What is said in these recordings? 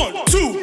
One, two,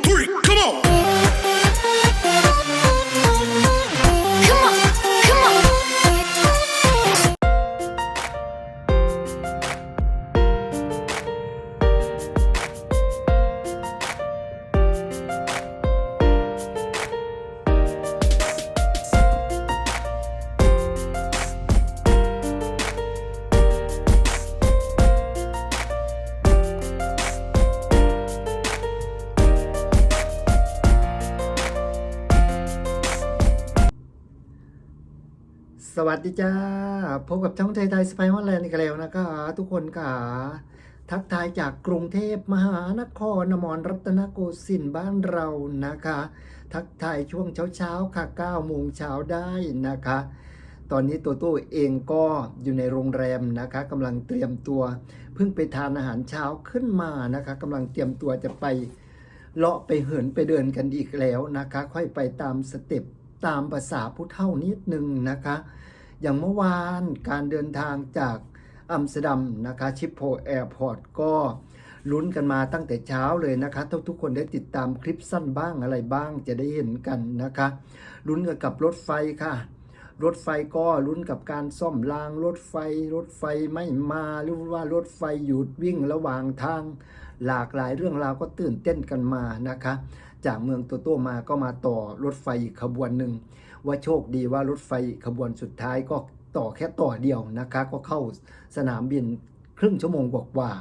สวัสดีจ้า พบกับช่องไทยไทยสไปฮอลแลนด์อีกแล้วนะคะ ทุกคนค่ะ ทักทายจากกรุงเทพมหานครนมรรัตนโกสินทร์บ้านเรานะคะ ทักทายช่วงเช้าๆค่ะ9โมงเช้าได้นะคะ ตอนนี้ตัวตู้เองก็อยู่ในโรงแรมนะคะกำลังเตรียมตัว เพิ่งไปทานอาหารเช้าขึ้นมานะคะกำลังเตรียมตัวจะไปเลาะไปเหินไปเดินกันอีกแล้วนะคะ ค่อยไปตามสเต็ป ตามภาษาผู้เท่านิดนึงนะคะ อย่างเมื่อวานการเดินทางจากอัมสเตอร์ดัมนะคะชิปโพแอร์พอร์ตก็ลุ้นกันมาตั้งแต่เช้าเลยนะคะทุกทุกคนได้ติดตามคลิปสั้นบ้างอะไรบ้างจะได้เห็นกันนะคะลุ้นกันกับรถไฟค่ะ รถไฟก็ลุ้นกับการซ่อมรางรถไฟ รถไฟไม่มาหรือว่ารถไฟหยุดวิ่งระหว่างทาง หลากหลายเรื่องราวก็ตื่นเต้นกันมานะคะ จากเมืองโตโต้มาก็มาต่อรถไฟอีกขบวนหนึ่งว่าโชคดีว่ารถไฟขบวนสุดท้ายก็ต่อแค่ต่อเดียวนะคะ ก็เข้าสนามบินครึ่งชั่วโมงกว่า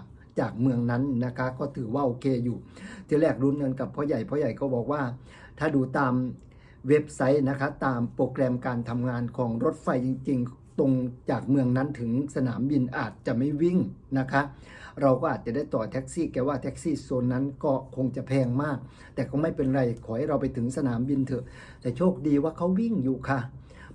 จากเมืองนั้นนะคะ ก็ถือว่าโอเคอยู่ ที่แรกรุ้นเงินกับพ่อใหญ่พ่อใหญ่ก็บอกว่า ถ้าดูตามเว็บไซต์นะคะ ตามโปรแกรมการทำงานของรถไฟจริง ๆ ตรงจากเมืองนั้นถึงสนามบินอาจจะไม่วิ่งนะคะ เราก็อาจจะได้ต่อแท็กซี่ แกว่าแท็กซี่โซนนั้นก็คงจะแพงมาก แต่ก็ไม่เป็นไรขอให้เราไปถึงสนามบินเถอะ แต่โชคดีว่าเขาวิ่งอยู่ค่ะ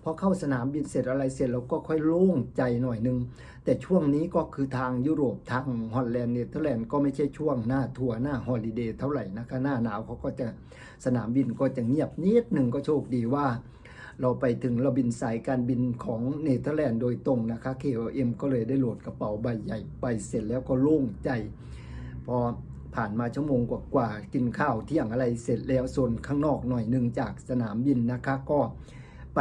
พอเข้าสนามบินเสร็จอะไรเสร็จเราก็ค่อยโล่งใจหน่อยนึง แต่ช่วงนี้ก็คือทางยุโรปทางฮอลแลนด์เนเธอร์แลนด์ก็ไม่ใช่ช่วงหน้าทัวร์หน้าฮอลิเดย์เท่าไหร่นะคะหน้าหนาวเขาก็จะสนามบินก็จะเงียบนิดหนึ่งก็โชคดีว่า เราไปถึงเราบินสายการบินของเนเธอร์แลนด์โดยตรงนะคะ KLM ก็เลยได้โหลดกระเป๋าใบใหญ่ไปเสร็จแล้วก็โล่งใจ พอผ่านมาชั่วโมงกว่าๆกินข้าวเที่ยงอะไรเสร็จแล้วโซนข้างนอกหน่อยหนึ่งจากสนามบินนะคะ ก็ไป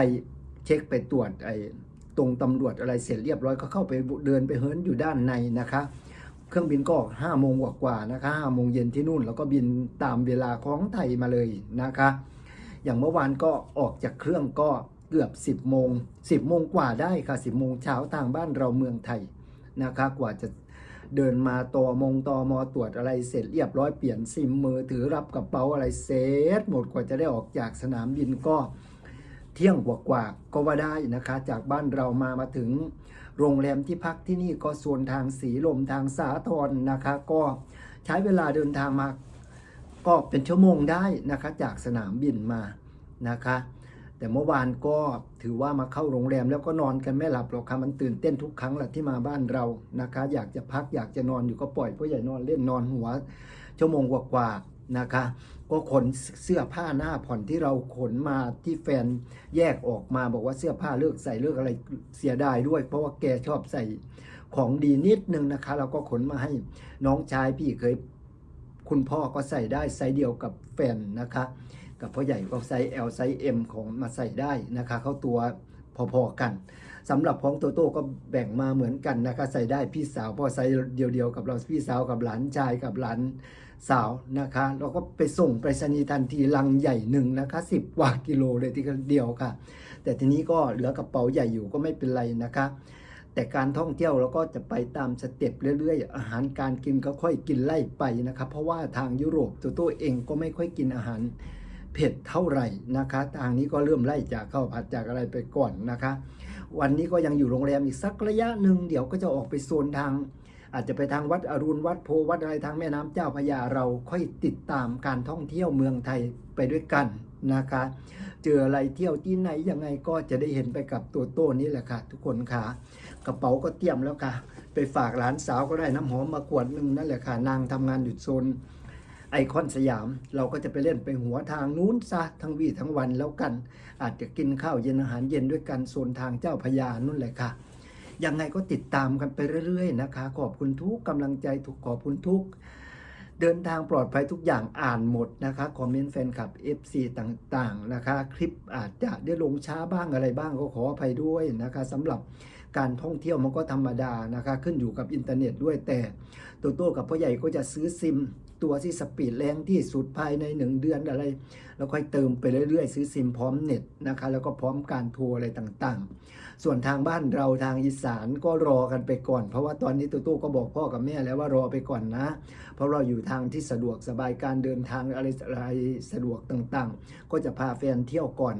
เช็คไปตรวจไอ้ตรงตำรวจอะไรเสร็จเรียบร้อยก็เข้าไปเดินไปเฮิร์นอยู่ด้านในนะคะ เครื่องบินก็ออกห้าโมงกว่าๆนะคะห้าโมงเย็นที่นู่น แล้วก็บินตามเวลาของไทยมาเลยนะคะ อย่างเมื่อวานก็ออกจากเครื่องก็เกือบ 10 โมง 10 โมงกว่าได้ค่ะ 10 โมงเช้าทางบ้านเราเมืองไทยนะคะกว่าจะเดินมาตอมงตอมอตรวจอะไรเสร็จเรียบร้อยเปลี่ยนซิมมือถือรับกระเป๋าอะไรเสร็จหมดกว่าจะได้ออกจากสนามบินก็เที่ยงกว่าๆก็ว่าได้นะคะ จากบ้านเรามามาถึงโรงแรมที่พักที่นี่ก็ส่วนทางสีลมทางสาทรนะคะ ก็ใช้เวลาเดินทางมา ก็เป็นชั่วโมงได้นะคะจากสนามบินมานะคะ แต่เมื่อวานก็ถือว่ามาเข้าโรงแรมแล้วก็นอนกันไม่หลับหรอกค่ะมันตื่นเต้นทุกครั้งแหละที่มาบ้านเรานะคะ อยากจะพักอยากจะนอนอยู่ก็ปล่อยผู้ใหญ่นอนเล่นนอนหัว ชั่วโมงกว่าๆนะคะ ก็ขนเสื้อผ้าหน้าผ่อนที่เราขนมาที่แฟนแยกออกมาบอกว่าเสื้อผ้าเลิกใส่เลิกอะไรเสียดายด้วย เพราะว่าแกชอบใส่ของดีนิดนึงนะคะ เราก็ขนมาให้น้องชายพี่เคย คุณพ่อก็ใส่ได้ไซส์เดียวกับแฟนนะคะ กับพ่อใหญ่ก็ไซส์ L ไซส์ M ของมาใส่ได้นะคะ เข้าตัวพอๆกันสำหรับพ้องโตโต้ก็แบ่งมาเหมือนกันนะคะใส่ได้พี่สาวพ่อไซส์เดียวๆกับเราพี่สาวกับหลานชายกับหลานสาวนะคะเราก็ไปส่งไปรษณีย์ทันทีลังใหญ่หนึ่งนะคะสิบกว่ากิโลเลยทีเดียวค่ะ แต่ทีนี้ก็เหลือกระเป๋าใหญ่อยู่ก็ไม่เป็นไรนะคะ แต่การท่องเที่ยวเราก็จะไปตามสเต็ปเรื่อยๆ อาหารการกินก็ค่อยกินไล่ไปนะครับ เพราะว่าทางยุโรปตัวตัวเองก็ไม่ค่อยกินอาหารเผ็ดเท่าไหร่นะคะ ทางนี้ก็เริ่มไล่จากข้าวผัดจากอะไรไปก่อนนะคะ วันนี้ก็ยังอยู่โรงแรมอีกสักระยะหนึ่งเดี๋ยวก็จะออกไปโซนทาง อาจจะไปทางวัดอรุณวัดโพวัดอะไรทางแม่น้ำเจ้าพระยาเราค่อยติดตามการท่องเที่ยวเมืองไทยไปด้วยกันนะคะ เจออะไรเที่ยวที่ไหนยังไงก็จะได้เห็นไปกับตัวโต้นี่แหละค่ะ ทุกคนค่ะ กระเป๋าก็เตรียมแล้วค่ะ ไปฝากหลานสาวก็ได้น้ำหอมมาขวดหนึ่งนั่นแหละค่ะ นางทำงานอยู่โซนไอคอนสยามเราก็จะไปเล่นไปหัวทางนู้นซะทั้งวี่ทั้งวันแล้วกัน อาจจะกินข้าวเย็นอาหารเย็นด้วยกันโซนทางเจ้าพระยานู่นแหละค่ะยังไงก็ติดตามกันไปเรื่อยๆนะคะ ขอบคุณทุกกำลังใจทุกขอบคุณทุก เดินทางปลอดภัยทุกอย่างอ่านหมดนะคะคอมเมนต์แฟนคลับ FC ต่างๆนะคะ คลิปอาจจะได้ลงช้าบ้างอะไรบ้างก็ขออภัยด้วยนะคะสำหรับ การท่องเที่ยวมันก็ธรรมดานะคะขึ้นอยู่กับอินเทอร์เน็ตด้วยแต่โตโต้กับพ่อใหญ่ก็จะซื้อซิมตัวที่สปีดแรงที่สุดภายใน 1 เดือนอะไร แล้วค่อยเติมไปเรื่อยๆ ซื้อซิมพร้อมเน็ตนะคะ แล้วก็พร้อมการโทรอะไรต่างๆ ส่วนทางบ้านเราทางอีสานก็รอกันไปก่อน เพราะว่าตอนนี้ตู้ตู้ก็บอกพ่อกับแม่แล้วว่ารอไปก่อนนะ เพราะเราอยู่ทางที่สะดวกสบายการเดินทางอะไรอะไรสะดวกต่างๆ ก็จะพาแฟนเที่ยวก่อน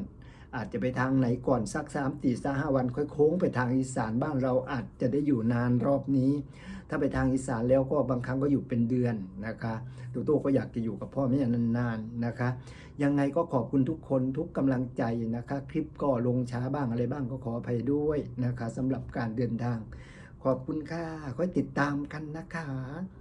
อาจจะไปทางไหนก่อนสักสามสี่สห้าวันค่อยโค้งไปทางอีสานบ้านเราอาจจะได้อยู่นานรอบนี้ ถ้าไปทางอีสานแล้วก็บางครั้งก็อยู่เป็นเดือนนะคะตู้ตู้ก็อยากจะอยู่กับพ่อแม่นานๆนะคะ ยังไงก็ขอบคุณทุกคนทุกกำลังใจนะคะ คลิปก็ลงช้าบ้างอะไรบ้างก็ขออภัยด้วยนะคะสำหรับการเดินทาง ขอบคุณค่ะค่อยติดตามกันนะคะ